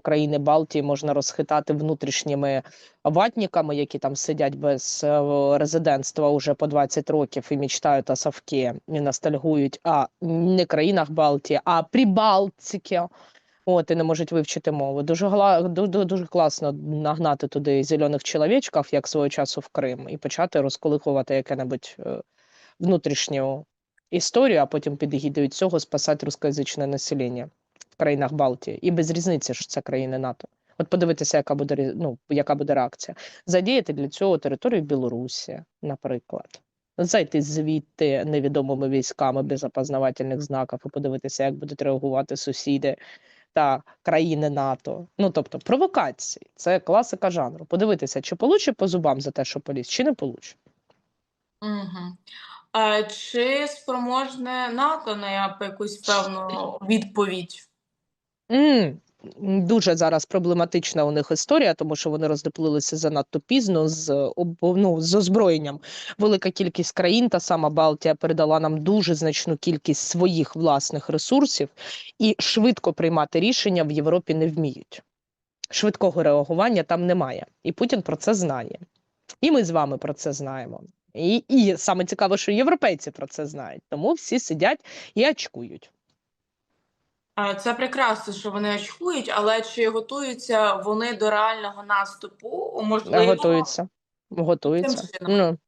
країни Балтії можна розхитати внутрішніми ватниками, які там сидять без е, резидентства уже по 20 років і мечтають о совке, і ностальгують, а не країнах Балтії, а Прибалтиці. От і не можуть вивчити мову. Дуже гла дуже, класно нагнати туди зелених чоловічків, як свого часу в Крим, і почати розколихувати яке-небудь е, внутрішню історію, а потім під егідою цього спасати рускоязичне населення країнах Балтії. І без різниці що це країни НАТО. От подивитися, яка буде ну, яка буде реакція. Задіяти для цього територію Білорусі, наприклад. Зайти звідти невідомими військами без опознавательних знаків і подивитися, як будуть реагувати сусіди та країни НАТО. Ну тобто провокації. Це класика жанру. Подивитися, чи получить по зубам за те, що поліз, чи не получить. Угу. А, чи спроможне НАТО на якусь певну відповідь? М, Дуже зараз проблематична у них історія, тому що вони роздоплилися занадто пізно з ну, з озброєнням. Велика кількість країн, та сама Балтія, передала нам дуже значну кількість своїх власних ресурсів, і швидко приймати рішення в Європі не вміють. Швидкого реагування там немає. І Путін про це знає. І ми з вами про це знаємо. І, і саме цікаво, що європейці про це знають. Тому всі сидять і очкують. Це прекрасно, що вони очкують, але чи готуються вони до реального наступу? Можливо, Готуються. Готуються. Ну,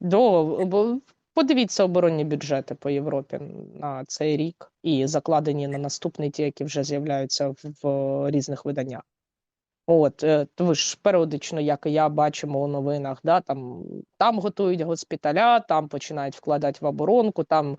до, бо подивіться оборонні бюджети по Європі на цей рік і закладені на наступний, ті, які вже з'являються в, в різних виданнях. От, е, ви ж періодично, як і я, бачимо у новинах, да, там, там готують госпіталя, там починають вкладати в оборонку, там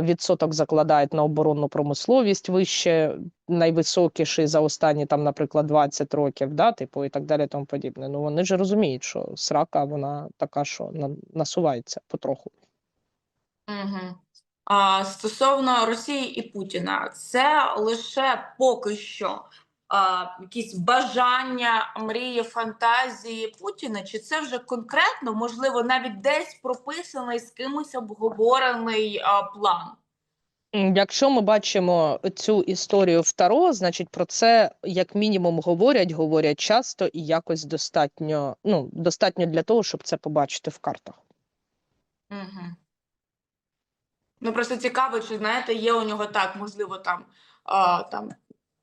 відсоток закладають на оборонну промисловість вище, найвисокіший за останні, там, наприклад, 20 років, да, типу, і так далі, тому подібне. Ну, вони ж розуміють, що срака, вона така, що насувається потроху. Угу. А, стосовно Росії і Путіна, це лише поки що якісь бажання, мрії, фантазії Путіна, чи це вже конкретно, можливо, навіть десь прописаний з кимось обговорений план? Якщо ми бачимо цю історію в Таро, значить про це як мінімум говорять, говорять часто і якось достатньо, ну, достатньо для того, щоб це побачити в картах. Угу. Ну, просто цікаво, чи знаєте, є у нього так, можливо, там, а, там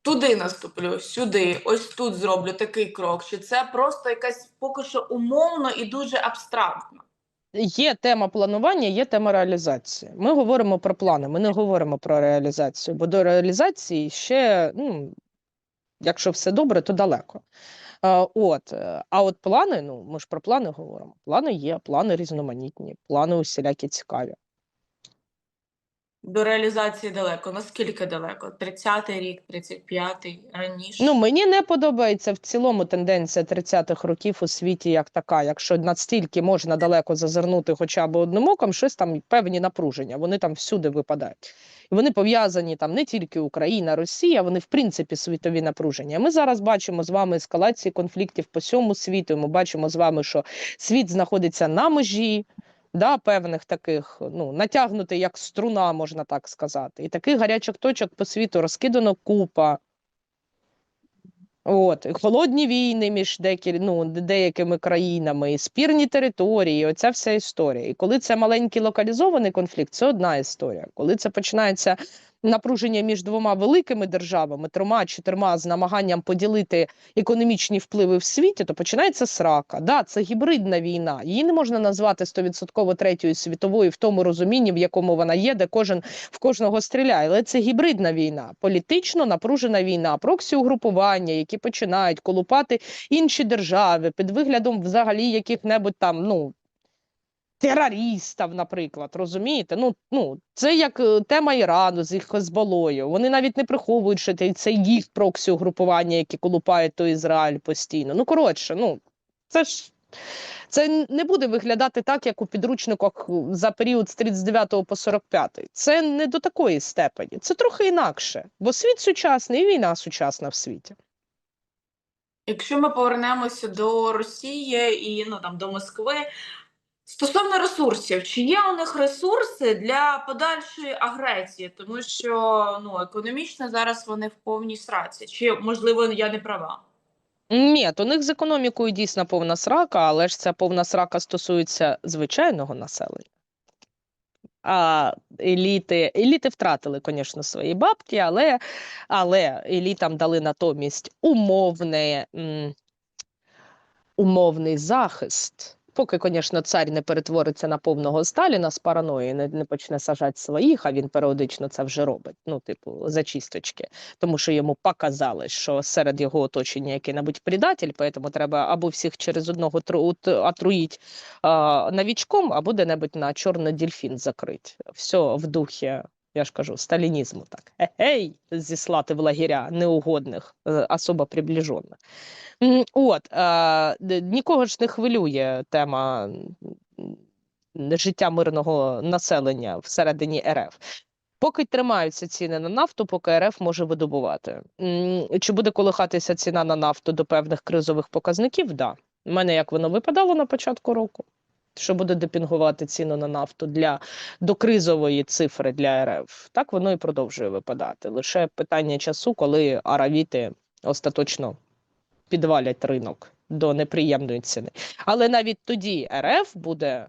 туди наступлю, сюди, ось тут зроблю такий крок. Чи це просто якась поки що умовно і дуже абстрактно? Є тема планування, є тема реалізації. Ми говоримо про плани, ми не говоримо про реалізацію, бо до реалізації ще, ну, якщо все добре, то далеко. Е, От, а от плани, ну ми ж про плани говоримо. Плани є, плани різноманітні, плани усілякі цікаві. До реалізації далеко. Наскільки далеко? 30-й рік, 35-й, раніше? Ну, мені не подобається в цілому тенденція 30-х років у світі як така. Якщо настільки можна далеко зазирнути хоча б одним оком, щось там певні напруження, вони там всюди випадають. І вони пов'язані там не тільки Україна, Росія, вони в принципі світові напруження. Ми зараз бачимо з вами ескалації конфліктів по всьому світу. Ми бачимо з вами, що світ знаходиться на межі. Да, певних таких, ну, натягнутий як струна, можна так сказати. І таких гарячих точок по світу розкидано купа. От, холодні війни між деякі, ну, деякими країнами, спірні території, оця вся історія. І коли це маленький локалізований конфлікт, це одна історія. Коли це починається напруження між двома великими державами, трьома чотирма з намаганням поділити економічні впливи в світі, то починається срака. Да, це гібридна війна. Її не можна назвати стовідсотково третьою світовою в тому розумінні, в якому вона є, де кожен в кожного стріляє. Але це гібридна війна, політично напружена війна, проксі угрупування, які починають колупати інші держави під виглядом взагалі яких-небудь там, ну. Терористів, наприклад, розумієте? Ну, ну, це як е, тема Ірану з їх Хезболою. Вони навіть не приховують, що це- їх проксі угрупування, які колупають той Ізраїль постійно. Ну, коротше, ну, це ж це не буде виглядати так, як у підручниках за період з 39 по 45. Це не до такої степені. Це трохи інакше, бо світ сучасний і війна сучасна в світі. Якщо ми повернемося до Росії і ну там до Москви, Стосовно ресурсів, чи є у них ресурси для подальшої агресії? Тому що ну економічно зараз вони в повній сраці. Чи можливо я не права? Ні, у них з економікою дійсно повна срака, але ж ця повна срака стосується звичайного населення. А еліти, еліти втратили, звісно, свої бабки, але, але елітам дали натомість умовне, умовний захист. Поки, звісно, цар не перетвориться на повного Сталіна з параної, не, не почне сажати своїх, а він періодично це вже робить. Ну, типу, зачисточки. Тому що йому показали, що серед його оточення який-небудь предатель, тому треба або всіх через одного тру- отруїть а, новічком, або де-небудь на чорний дельфін закрить. Все в духі, я ж кажу, сталінізму так. Гей, зіслати в лагеря неугодних, е, особо приближених. От, е, нікого ж не хвилює тема життя мирного населення всередині РФ. Поки тримаються ціни на нафту, поки РФ може видобувати. Чи буде колихатися ціна на нафту до певних кризових показників? Да. У мене як воно випадало на початку року, що буде депінгувати ціну на нафту для докризової цифри для РФ. Так воно і продовжує випадати. Лише питання часу, коли аравіти остаточно підвалять ринок до неприємної ціни. Але навіть тоді РФ буде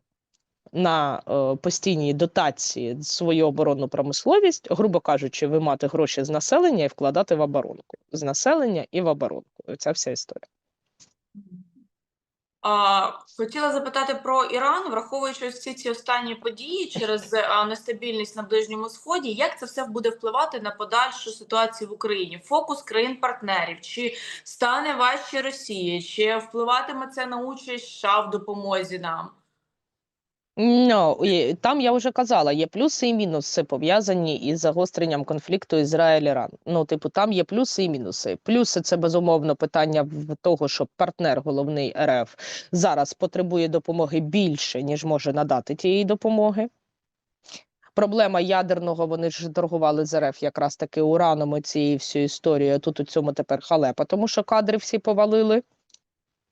на е, постійній дотації свою оборонну промисловість, грубо кажучи, вимати гроші з населення і вкладати в оборонку. З населення і в оборонку. Оця вся історія. Хотіла запитати про Іран, враховуючи всі ці останні події через нестабільність на Ближньому Сході, як це все буде впливати на подальшу ситуацію в Україні? Фокус країн-партнерів, чи стане важче Росії, чи впливатиме це на участь США в допомозі нам? Ну, там я вже казала, є плюси і мінуси пов'язані із загостренням конфлікту Ізраїль-Іран. Ну, типу, там є плюси і мінуси. Плюси це безумовно питання в того, що партнер головний РФ зараз потребує допомоги більше, ніж може надати тієї допомоги. Проблема ядерного, вони ж торгували з РФ якраз таки ураном цією всю історію. Тут у цьому тепер халепа, тому що кадри всі повалили.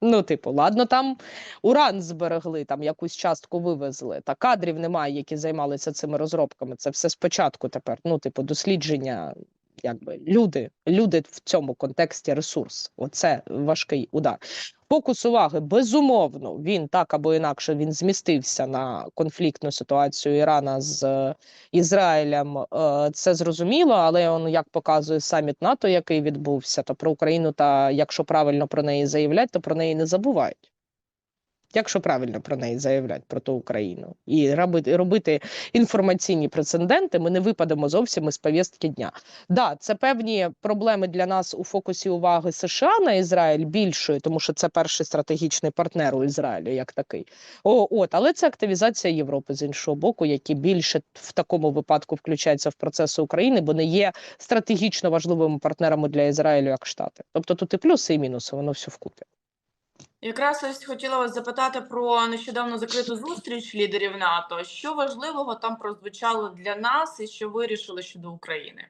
Ну, типу, ладно, там уран зберегли, там якусь частку вивезли, та кадрів немає, які займалися цими розробками. Це все спочатку тепер. Ну, типу, дослідження, якби люди, люди в цьому контексті ресурс. Оце важкий удар. Фокус уваги, безумовно, він так або інакше він змістився на конфліктну ситуацію Ірана з е, Ізраїлем. Е, Це зрозуміло, але он, як показує саміт НАТО, який відбувся, то про Україну, та якщо правильно про неї заявлять, то про неї не забувають. Якщо правильно про неї заявлять про ту Україну і робити, робити інформаційні прецеденти, ми не випадемо зовсім із повістки дня. Да, це певні проблеми для нас у фокусі уваги США на Ізраїль більшою, тому що це перший стратегічний партнер у Ізраїлю, як такий. О, от, але це активізація Європи з іншого боку, які більше в такому випадку включаються в процеси України, бо не є стратегічно важливими партнерами для Ізраїлю як Штати. Тобто тут і плюси, і мінуси, воно все вкупі. Якраз ось хотіла вас запитати про нещодавно закриту зустріч лідерів НАТО. Що важливого там прозвучало для нас і що вирішили щодо України?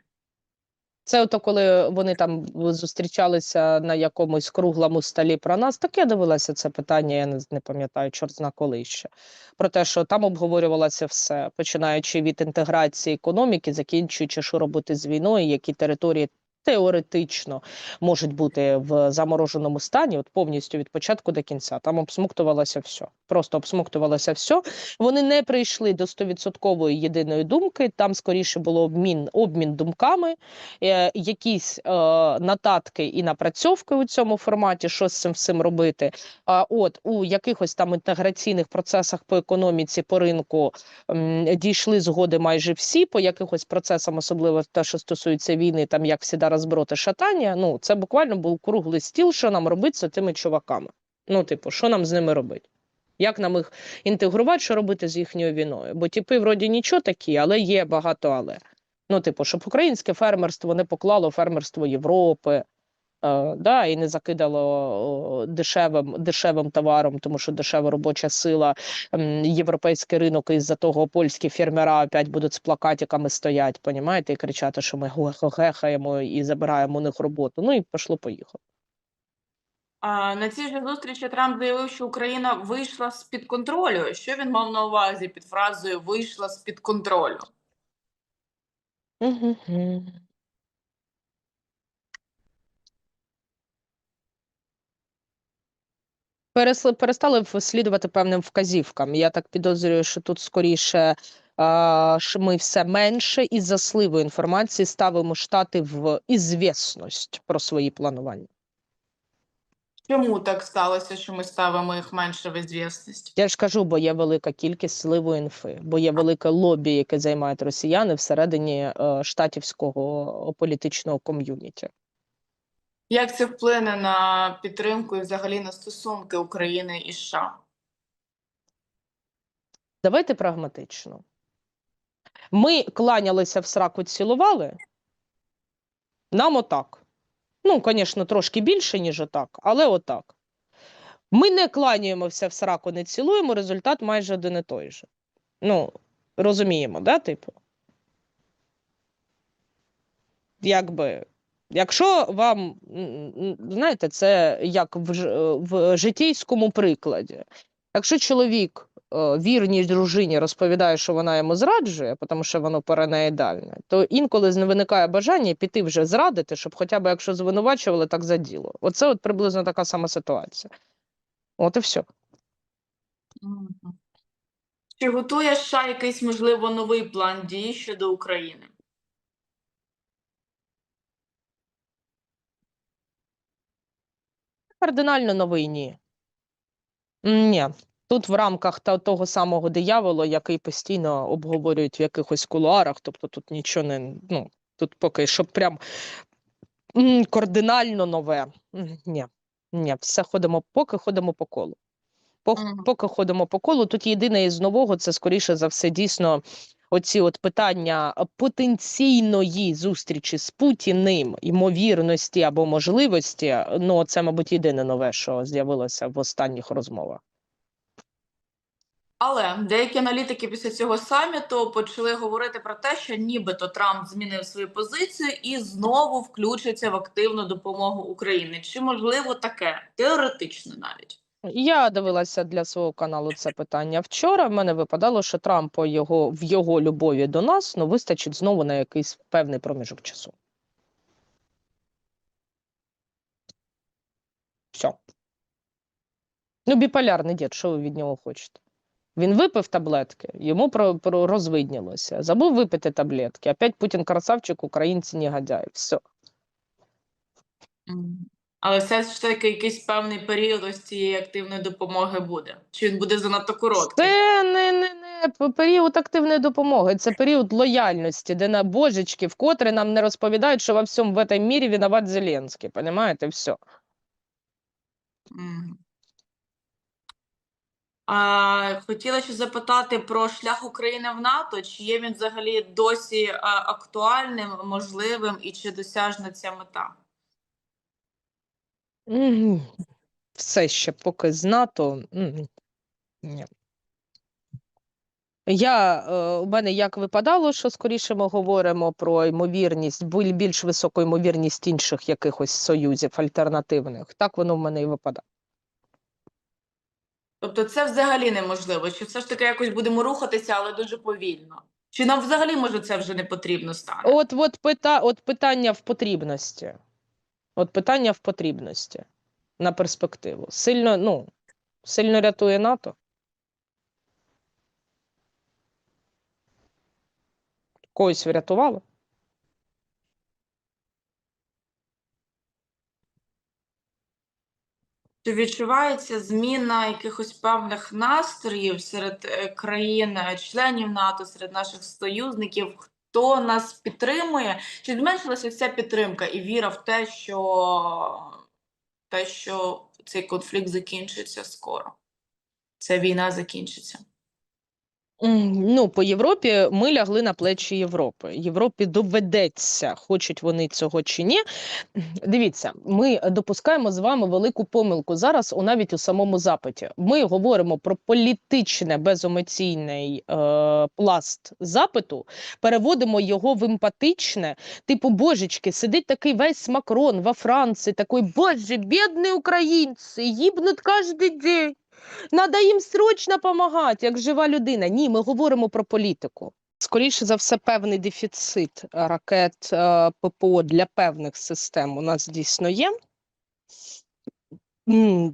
Це ото коли вони там зустрічалися на якомусь круглому столі про нас, так я дивилася це питання, я не, не пам'ятаю, чорт зна коли ще. Про те, що там обговорювалося все, починаючи від інтеграції економіки, закінчуючи, що робити з війною, які території теоретично можуть бути в замороженому стані, от повністю від початку до кінця. Там обсмоктувалося все. Просто обсмоктувалося все. Вони не прийшли до 100% єдиної думки. Там скоріше було обмін, обмін думками е, якісь е, нотатки і напрацьовки у цьому форматі, що з цим всім робити. А от у якихось там інтеграційних процесах по економіці, по ринку м, дійшли згоди майже всі. По якихось процесам, особливо те, що стосується війни, там як всіда розброти шатання. Ну це буквально був круглий стіл, що нам робити з тими чуваками. Ну, типу, що нам з ними робити? Як нам їх інтегрувати, що робити з їхньою війною? Бо типи вроді нічого такі, але є багато але. Ну, типу, щоб українське фермерство не поклало фермерство Європи, да, і не закидало дешевим, дешевим товаром, тому що дешева робоча сила, європейський ринок, і з-за того польські фермера опять будуть з плакатиками стоять, понімаєте, і кричати, що ми гехаємо і забираємо у них роботу. Ну і пошло-поїхало. А, на цій же зустрічі Трамп заявив, що Україна вийшла з-під контролю. Що він мав на увазі під фразою вийшла з-під контролю? Мгм. Перестали в- слідувати певним вказівкам. Я так підозрюю, що тут скоріше ми все менше із засливу інформації ставимо штати в ізвісність про свої планування. Чому так сталося, що ми ставимо їх менше в ізвісність? Я ж кажу, бо є велика кількість сливої інфи, бо є велике лобі, яке займають росіяни всередині е, штатівського політичного ком'юніті. Як це вплине на підтримку і взагалі на стосунки України і США? Давайте прагматично. Ми кланялися в сраку, цілували. Нам отак. Ну, звісно, трошки більше, ніж отак, але отак. Ми не кланяємося в сраку, не цілуємо, результат майже один і той же. Ну, розуміємо, да, типу? Якби, якщо вам, знаєте, це як в, ж- в житейському прикладі. Якщо чоловік е, вірній дружині розповідає, що вона йому зраджує, тому що воно параноїдальне, то інколи з- виникає бажання піти вже зрадити, щоб хоча б якщо звинувачували, так за діло. Оце от приблизно така сама ситуація. От і все. Чи готує США якийсь, можливо, новий план дій щодо України? Кардинально новий ні. Ні. Тут в рамках того самого диявола, який постійно обговорюють в якихось кулуарах, тобто тут нічого не. Ну, тут поки що прям кардинально нове. Ні. Ні, все ходимо, поки ходимо по колу. По- Поки ходимо по колу. Тут єдине із нового це скоріше за все дійсно оці от питання потенційної зустрічі з Путіним, ймовірності або можливості. Ну, це, мабуть, єдине нове, що з'явилося в останніх розмовах. Але деякі аналітики після цього саміту почали говорити про те, що нібито Трамп змінив свою позицію і знову включиться в активну допомогу Україні. Чи можливо таке? Теоретично навіть. Я дивилася для свого каналу це питання вчора. В мене випадало, що Трампу його в його любові до нас ну вистачить знову на якийсь певний проміжок часу. Все. Ну, біполярний дід, що ви від нього хочете? Він випив таблетки, йому про, про розвиднілося. Забув випити таблетки. Опять Путін красавчик, українці негодяї. Все. Але все ж таки якийсь певний період ось цієї активної допомоги буде. Чи він буде занадто короткий? Це не, не, не період активної допомоги, це період лояльності, де на божечки, вкотре нам не розповідають, що во всьому в этом мірі виноват Зеленський. Понимаєте, все. А, хотіла ще запитати про шлях України в НАТО. Чи є він взагалі досі а, актуальним, можливим і чи досяжна ця мета? Все ще поки з НАТО. Ні. Я, е, у мене як випадало, що скоріше ми говоримо про ймовірність, більш високу ймовірність інших якихось союзів альтернативних. Так воно в мене і випадає. Тобто це взагалі неможливо. Чи все ж таки якось будемо рухатися, але дуже повільно? Чи нам взагалі може це вже не потрібно стане? От, от, пита, от питання в потрібності. От питання в потрібності на перспективу. Сильно, ну, сильно рятує НАТО. Когось врятувало. Чи відчувається зміна якихось певних настроїв серед е, країн, е, НАТО, серед наших союзників? Хто нас підтримує? Чи зменшилася ця підтримка і віра в те, що, те, що цей конфлікт закінчиться скоро? Ця війна закінчиться? Ну, по Європі ми лягли на плечі Європи. Європі доведеться, хочуть вони цього чи ні. Дивіться, ми допускаємо з вами велику помилку зараз, у навіть у самому запиті. Ми говоримо про політичне беземоційний е, пласт запиту, переводимо його в емпатичне. Типу, божечки, сидить такий весь Макрон во Франції, такий, боже, бідні українці, їбнуть кожен день. Надо їм срочно допомагати, як жива людина. Ні, ми говоримо про політику. Скоріше за все, певний дефіцит е, ракет е, ППО для певних систем у нас дійсно є.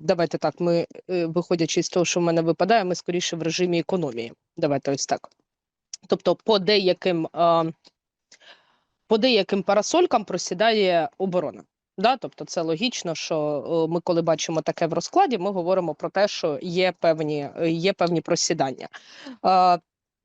Давайте так. Ми, е, виходячи з того, що в мене випадає, ми скоріше в режимі економії. Давайте ось так. Тобто, по деяким, по деяким парасолькам просідає оборона. Да? Тобто, це логічно, що е, ми, коли бачимо таке в розкладі, ми говоримо про те, що є певні, е, є певні просідання.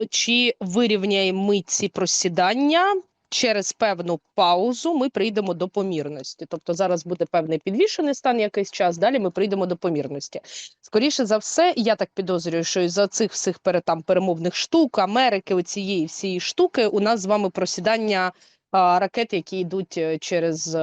Чи вирівняємо ми ці просідання? Через певну паузу ми прийдемо до помірності. Тобто зараз буде певний підвішений стан якийсь час, далі ми прийдемо до помірності. Скоріше за все, я так підозрюю, що із-за цих всіх там, перемовних штук, Америки, оцієї всієї штуки, у нас з вами просідання а, ракет, які йдуть е, через е,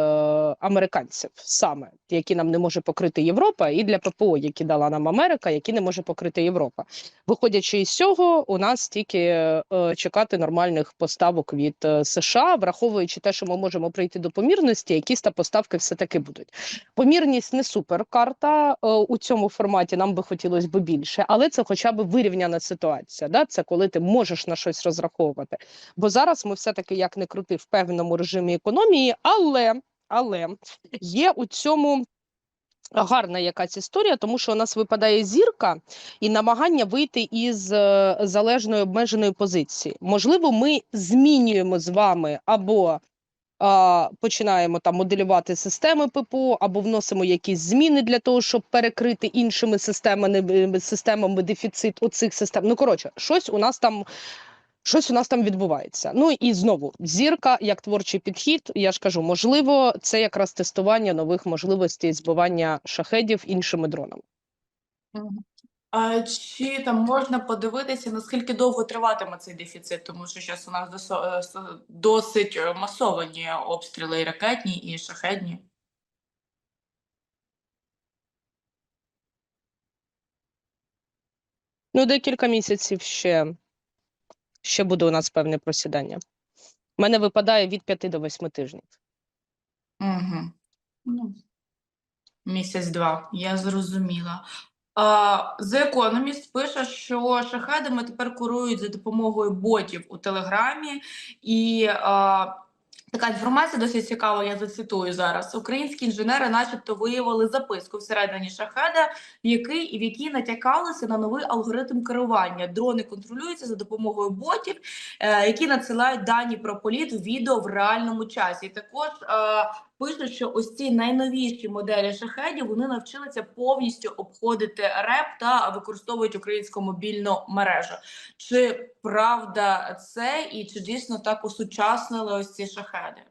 американців, саме які нам не може покрити Європа, і для ППО, які дала нам Америка, які не може покрити Європа. Виходячи із цього, у нас тільки е, чекати нормальних поставок від США, враховуючи те, що ми можемо прийти до помірності, якісь та поставки все таки будуть. Помірність не суперкарта е, у цьому форматі. Нам би хотілося б більше, але це хоча б вирівняна ситуація. Да? Це коли ти можеш на щось розраховувати. Бо зараз ми все таки як не крути в певному режимі економії, але але є у цьому гарна якась історія, тому що у нас випадає зірка і намагання вийти із е, залежної обмеженої позиції. Можливо, ми змінюємо з вами або а, починаємо там моделювати системи ППО, або вносимо якісь зміни для того, щоб перекрити іншими системами, системами дефіцит оцих систем. Ну коротше, щось у нас там. Щось у нас там відбувається. Ну і знову зірка як творчий підхід. Я ж кажу, можливо, це якраз тестування нових можливостей збивання шахедів іншими дронами. А чи там можна подивитися, наскільки довго триватиме цей дефіцит? Тому що зараз у нас е, досить е, масовані обстріли і ракетні, і шахедні. Ну, декілька місяців ще, ще буде у нас певне просідання. У мене випадає від 5 до 8 тижнів. Угу. Ну, місяць-два, я зрозуміла. А, The Economist пише, що шахедами тепер курують за допомогою ботів у Телеграмі, і а, така інформація досить цікава, я зацитую зараз. Українські інженери начебто виявили записку всередині шахеда, в який, в якій натякалися на новий алгоритм керування. Дрони контролюються за допомогою ботів, е, які надсилають дані про політ відео в реальному часі. І також е, пишуть, що ось ці найновіші моделі шахедів вони навчилися повністю обходити РЕП та використовують українську мобільну мережу. Чи правда це, і чи дійсно так осучаснили ось ці шахеди?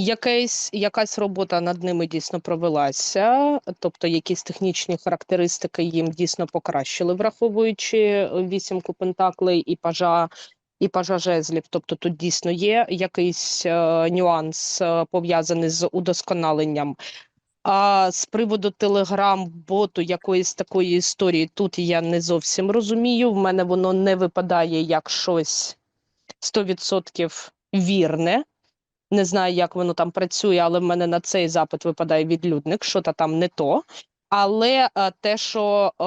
Якась, якась робота над ними дійсно провелася, тобто якісь технічні характеристики їм дійсно покращили, враховуючи е, вісімку пентаклей і пажа, і пажа жезлів. Тобто тут дійсно є якийсь е, нюанс е, пов'язаний з удосконаленням. А з приводу телеграм-боту якоїсь такої історії тут я не зовсім розумію. В мене воно не випадає як щось 100% вірне. Не знаю, як воно там працює, але в мене на цей запит випадає відлюдник, що то там не то. Але е, те, що, е,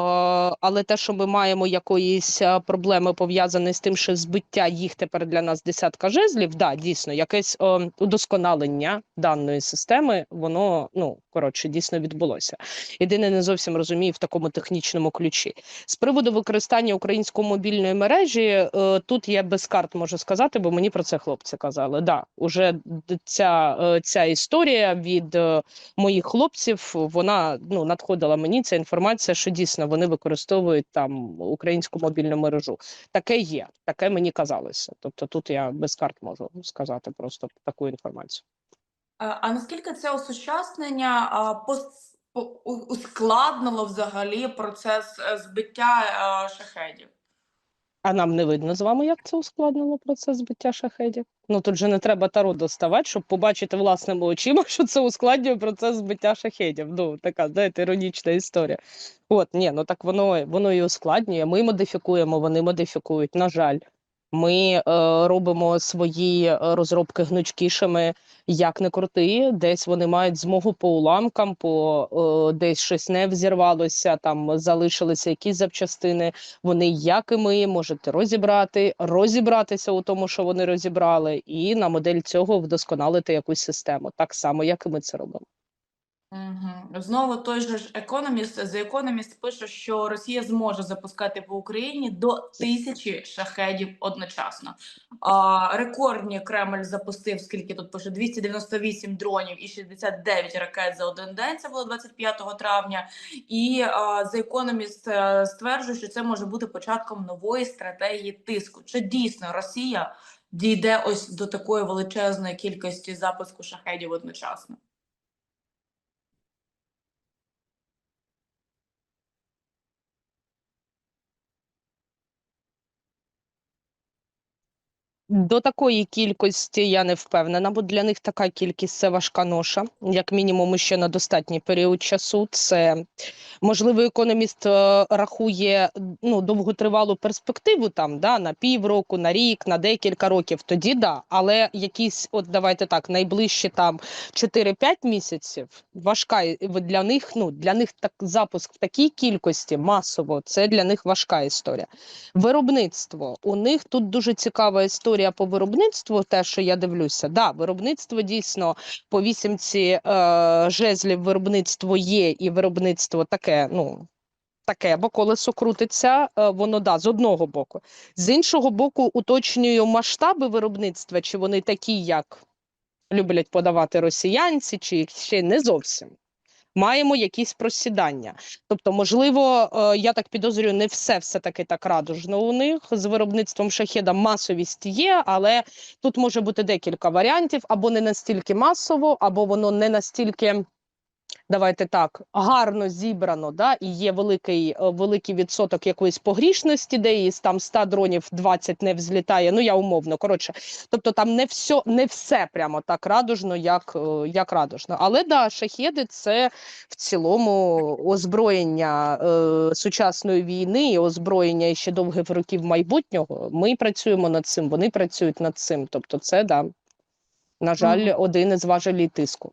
але те, що ми маємо якоїсь е, проблеми пов'язані з тим, що збиття їх тепер для нас десятка жезлів, да, дійсно, якесь е, удосконалення даної системи, воно ну Коротше, дійсно відбулося. Єдине, не зовсім розумію в такому технічному ключі. З приводу використання української мобільної мережі, е, тут я без карт можу сказати, бо мені про це хлопці казали. Да, уже ця, е, ця історія від е, моїх хлопців вона ну надходила мені ця інформація, що дійсно вони використовують там українську мобільну мережу. Таке є, таке мені казалося. Тобто тут я без карт можу сказати просто таку інформацію. Е, А наскільки це осучаснення ускладнило взагалі процес е, збиття е, шахедів? А нам не видно з вами, як це ускладнило процес збиття шахедів. Ну тут же не треба таро доставати, щоб побачити власними очима, що це ускладнює процес збиття шахедів. Ну така знаєте, іронічна історія. От ні, ну так воно воно і ускладнює. Ми модифікуємо, вони модифікують. На жаль, ми е, робимо свої е, розробки гнучкішими. Як не крути, десь вони мають змогу по уламкам, по е, десь щось не взірвалося, там залишилися якісь запчастини вони, як і ми, можете розібрати, розібратися у тому, що вони розібрали, і на модель цього вдосконалити якусь систему, так само, як і ми це робимо. Угу. Знову той же ж економіст The Economist пише, що Росія зможе запускати по Україні до тисячі шахедів одночасно. А, рекордні Кремль запустив, скільки тут пише 298 дронів і 69 ракет за один день. Це було 25 травня. І а, The Economist е, стверджує, що це може бути початком нової стратегії тиску. Чи дійсно Росія дійде ось до такої величезної кількості запуску шахедів одночасно? До такої кількості я не впевнена, бо для них така кількість це важка ноша, як мінімум ще на достатній період часу. Це можливо, економіст е, рахує ну довготривалу перспективу там да на півроку, на рік, на декілька років. Тоді да, але якісь, от давайте так, найближчі там 4-5 місяців важка для них. Ну для них так запуск в такій кількості масово. Це для них важка історія. Виробництво у них тут дуже цікава історія по виробництву. Те, що я дивлюся, да, виробництво дійсно по вісімці е, жезлів виробництво є, і виробництво таке, ну. Таке, бо колесо крутиться, е, воно да, з одного боку. З іншого боку, уточнюю масштаби виробництва, чи вони такі, як люблять подавати росіянці, чи ще не зовсім. Маємо якісь просідання. Тобто, можливо, е, я так підозрюю, не все все таки так радужно у них з виробництвом шахеда. Масовість є, але тут може бути декілька варіантів: або не настільки масово, або воно не настільки. Давайте так гарно зібрано, да, і є великий, е, великий відсоток якоїсь погрішності, де із там 100 дронів 20 не взлітає. Ну я умовно. Коротше, тобто там не все, не все прямо так радужно, як, е, як радужно. Але да, шахеди це в цілому озброєння е, сучасної війни, і озброєння ще довгих років майбутнього. Ми працюємо над цим, вони працюють над цим. Тобто, це да, на жаль, Мгм. один із важелей тиску.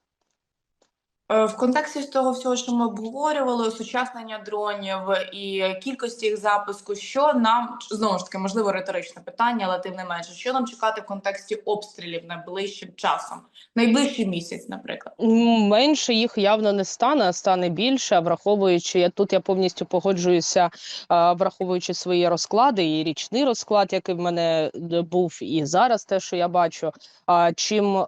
Е, В контексті того всього, що ми обговорювали, осучаснення дронів і кількості їх запуску, що нам знову ж таки можливо риторичне питання, але тим не менше, що нам чекати в контексті обстрілів найближчим часом, найближчий місяць, наприклад. Менше їх явно не стане, а стане більше. Враховуючи, я тут я повністю погоджуюся, враховуючи свої розклади, і річний розклад, який в мене е, був, і зараз те, що я бачу. А чим е,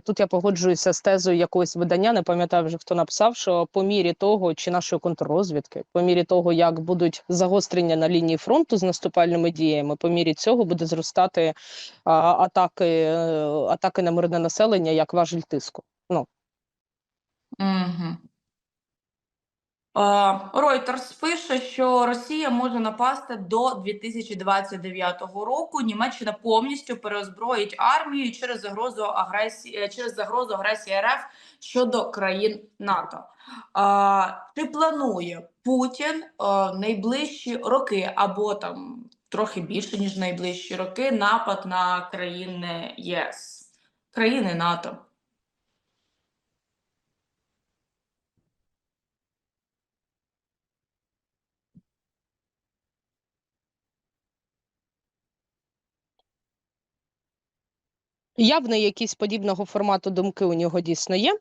тут я погоджуюся з тезою якогось видання, не пам'ятаю вже хто написав, що по мірі того, чи нашої контррозвідки, по мірі того, як будуть загострення на лінії фронту з наступальними діями, по мірі цього буде зростати а, атаки, е, атаки на мирне населення як важель тиску. Ну Угу. Reuters пише, що Росія може напасти до 2029 року. Німеччина повністю переозброїть армію через загрозу агресії е, через загрозу агресії РФ щодо країн НАТО. А, Чи планує Путін е, найближчі роки або там трохи більше ніж найближчі роки напад на країни ЄС, країни НАТО? Явно якісь подібного формату думки у нього дійсно є.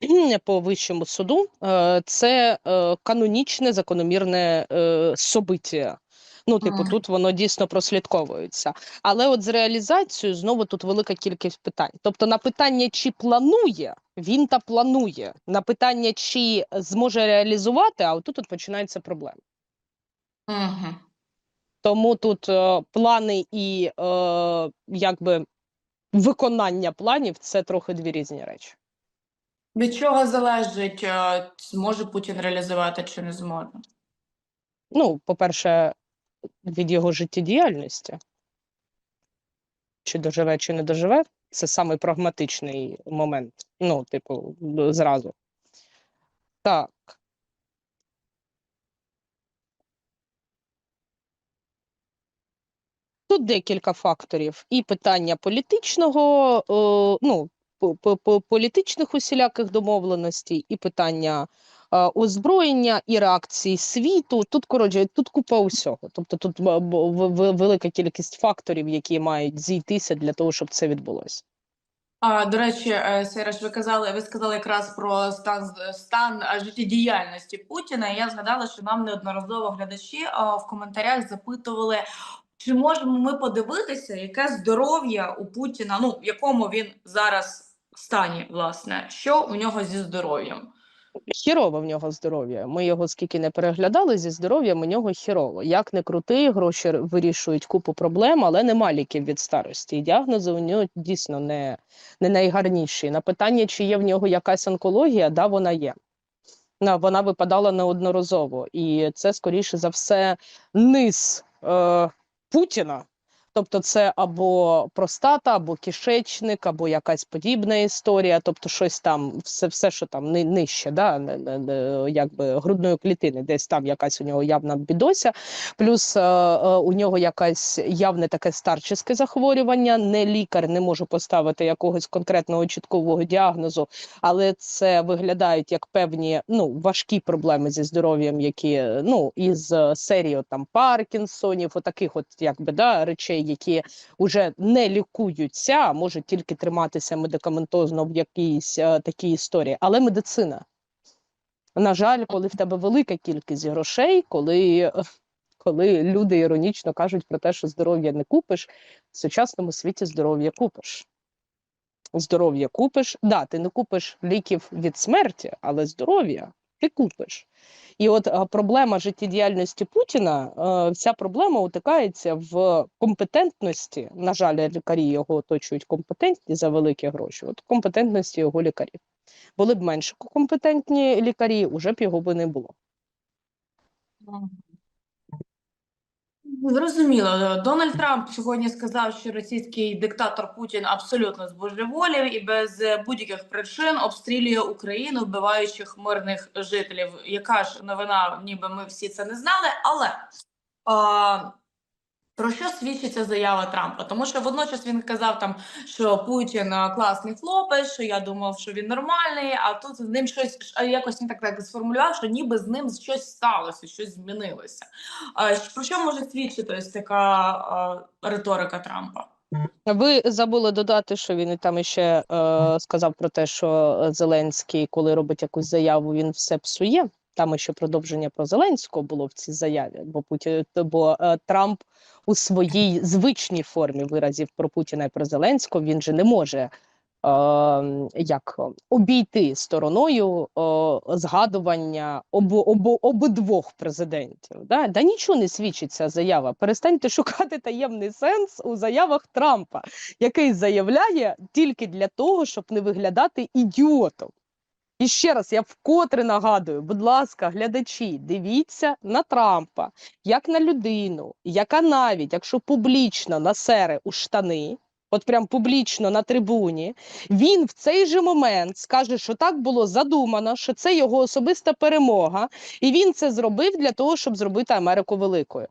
по вищому суду, е, це е, канонічне закономірне е, собиття. Ну, типу, тут воно дійсно прослідковується. Але от з реалізацією знову тут велика кількість питань. Тобто, на питання, чи планує, він та планує. На питання, чи зможе реалізувати, а отут от починається проблема. Угу. Тому тут е, плани і е, якби виконання планів це трохи дві різні речі. Від чого залежить, е, зможе Путін реалізувати чи не зможе? Ну, по-перше, від його життєдіяльності. Чи доживе, чи не доживе, це самий прагматичний момент. Ну, типу, зразу. Так. Тут декілька факторів. І питання політичного, е, ну, по- по- по- політичних усіляких домовленостей, і питання е, озброєння, і реакції світу. Тут, коротше, тут купа усього. Тобто тут в- велика кількість факторів, які мають зійтися для того, щоб це відбулося. А, до речі, е, Сереж, ви казали, ви сказали якраз про стан стан е, життєдіяльності Путіна. Я згадала, що нам неодноразово глядачі е, в коментарях запитували, чи можемо ми подивитися, яке здоров'я у Путіна, ну в якому він зараз стані, власне, що у нього зі здоров'ям. Хірово в нього здоров'я. Ми його скільки не переглядали зі здоров'ям, у нього хірово. Як не крути, гроші вирішують купу проблем, але нема ліків від старості. І діагнози у нього дійсно не, не найгарніші. На питання, чи є в нього якась онкологія, да, вона є. Вона випадала неодноразово. І це, скоріше за все, низ е, Путіна. Тобто, це або простата, або кишечник, або якась подібна історія, тобто щось там, все, все що там нижче, да, якби грудної клітини, десь там якась у нього явна бідося, плюс е, е, у нього якась явне таке старчеське захворювання. Не лікар не може поставити якогось конкретного чіткового діагнозу, але це виглядають як певні ну важкі проблеми зі здоров'ям, які ну із е, серії от там Паркінсонів, отаких, от якби да речей, які вже не лікуються, а можуть тільки триматися медикаментозно в якійсь е, такій історії. Але медицина, на жаль, коли в тебе велика кількість грошей, коли, коли люди іронічно кажуть про те, що здоров'я не купиш, в сучасному світі здоров'я купиш. Здоров'я купиш. Да, ти не купиш ліків від смерті, але здоров'я ти купиш. І от проблема життєдіяльності Путіна, вся проблема утикається в компетентності. На жаль, лікарі його оточують компетентні за великі гроші. От компетентності його лікарів. Були б менш компетентні лікарі, уже б його би не було. Зрозуміло. Дональд Трамп сьогодні сказав, що російський диктатор Путін абсолютно збожеволів і без будь-яких причин обстрілює Україну, вбиваючи мирних жителів. Яка ж новина, ніби ми всі це не знали, але а, про що свідчить ця заява Трампа? Тому що водночас він казав там, що Путін класний хлопець, що я думав, що він нормальний, а тут з ним щось якось він так так сформулював, що ніби з ним щось сталося, щось змінилося. Про що може свідчити ось така риторика Трампа? Ви забули додати, що він там іще е, сказав про те, що Зеленський, коли робить якусь заяву, він все псує. Там ще продовження про Зеленського було в цій заяві, бо Путін, бо е, Трамп у своїй звичній формі виразів про Путіна і про Зеленського він же не може е, як обійти стороною е, згадування обо, обо, обидвох президентів. Да? да нічого не свідчить ця заява. Перестаньте шукати таємний сенс у заявах Трампа, який заявляє тільки для того, щоб не виглядати ідіотом. І ще раз я вкотре нагадую, будь ласка, глядачі, дивіться на Трампа як на людину, яка навіть якщо публічно насере у штани, от прям публічно на трибуні, він в цей же момент скаже, що так було задумано, що це його особиста перемога, і він це зробив для того, щоб зробити Америку великою.